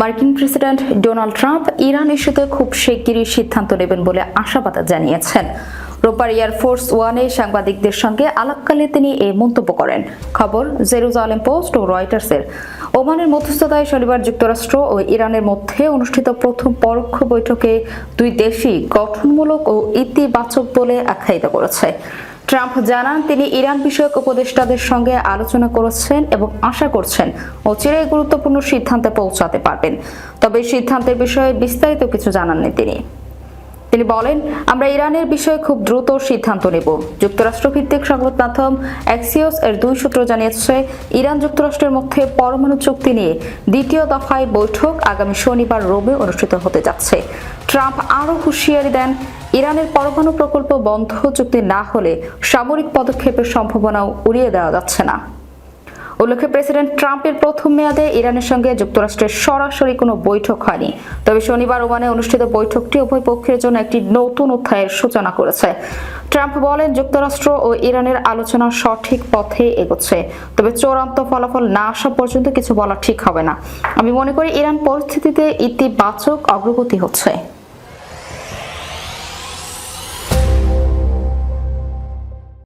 মার্কিন president Donald Trump Iran ইস্যুতে খুব শিগগিরই সিদ্ধান্ত নেবেন বলে আশাবাদ জানিয়েছেন। রোববার এয়ারফোর্স ওয়ানে সাংবাদিকদের সঙ্গে আলাপকালে তিনি এই মন্তব্য করেন। খবর, জেরুজালেম পোস্ট ও রয়টার্সের। ওমানের মধ্যস্থতায় শনিবার যুক্তরাষ্ট্র ও ইরানের মধ্যে অনুষ্ঠিত প্রথম পরোক্ষ বৈঠকে দুই দেশই গঠনমূলক ও ইতিবাচক বলে আখ্যায়িত করেছে। ট্রাম্প জানান, তিনি ইরান বিষয়ক উপদেষ্টাদের সঙ্গে আলোচনা করেছেন এবং আশা করছেন ও অচিরেই গুরুত্বপূর্ণ সিদ্ধান্তে পৌঁছাতে পারবেন। তবে সিদ্ধান্তের বিষয়ে বিস্তারিত কিছু জানাননি তিনি। তিনি বলেন, আমরা ইরানের বিষয়ে খুব দ্রুত সিদ্ধান্ত নেব। যুক্তরাষ্ট্র ভিত্তিক সংবাদ মাধ্যম অ্যাক্সিওস এর দুই সূত্র জানিয়েছে, ইরান যুক্তরাষ্ট্রের মধ্যে পরমাণু চুক্তি নিয়ে দ্বিতীয় দফায় বৈঠক আগামী শনিবার রোমে অনুষ্ঠিত হতে যাচ্ছে। ট্রাম্প আরও হুঁশিয়ারি দেন, ইরানের পরমাণু প্রকল্প বন্ধ, চুক্তি না হলে সামরিক পদক্ষেপের সম্ভাবনাও উড়িয়ে দেওয়া যাচ্ছে না। উল্লেখ্য, প্রেসিডেন্ট ট্রাম্পের প্রথম মেয়াদে ইরানের সঙ্গে যুক্তরাষ্ট্রের সরাসরি কোনো বৈঠক হয়নি। তবে শনিবার ওমানে অনুষ্ঠিত বৈঠকটি উভয় পক্ষের জন্য একটি নতুন অধ্যায়ের সূচনা করেছে। ট্রাম্প বলেন, যুক্তরাষ্ট্র ও ইরানের আলোচনা সঠিক পথে এগোচ্ছে। তবে চূড়ান্ত ফলাফল না আসা পর্যন্ত কিছু বলা ঠিক হবে না। আমি মনে করি, ইরান পরিস্থিতিতে ইতিবাচক অগ্রগতি হচ্ছে।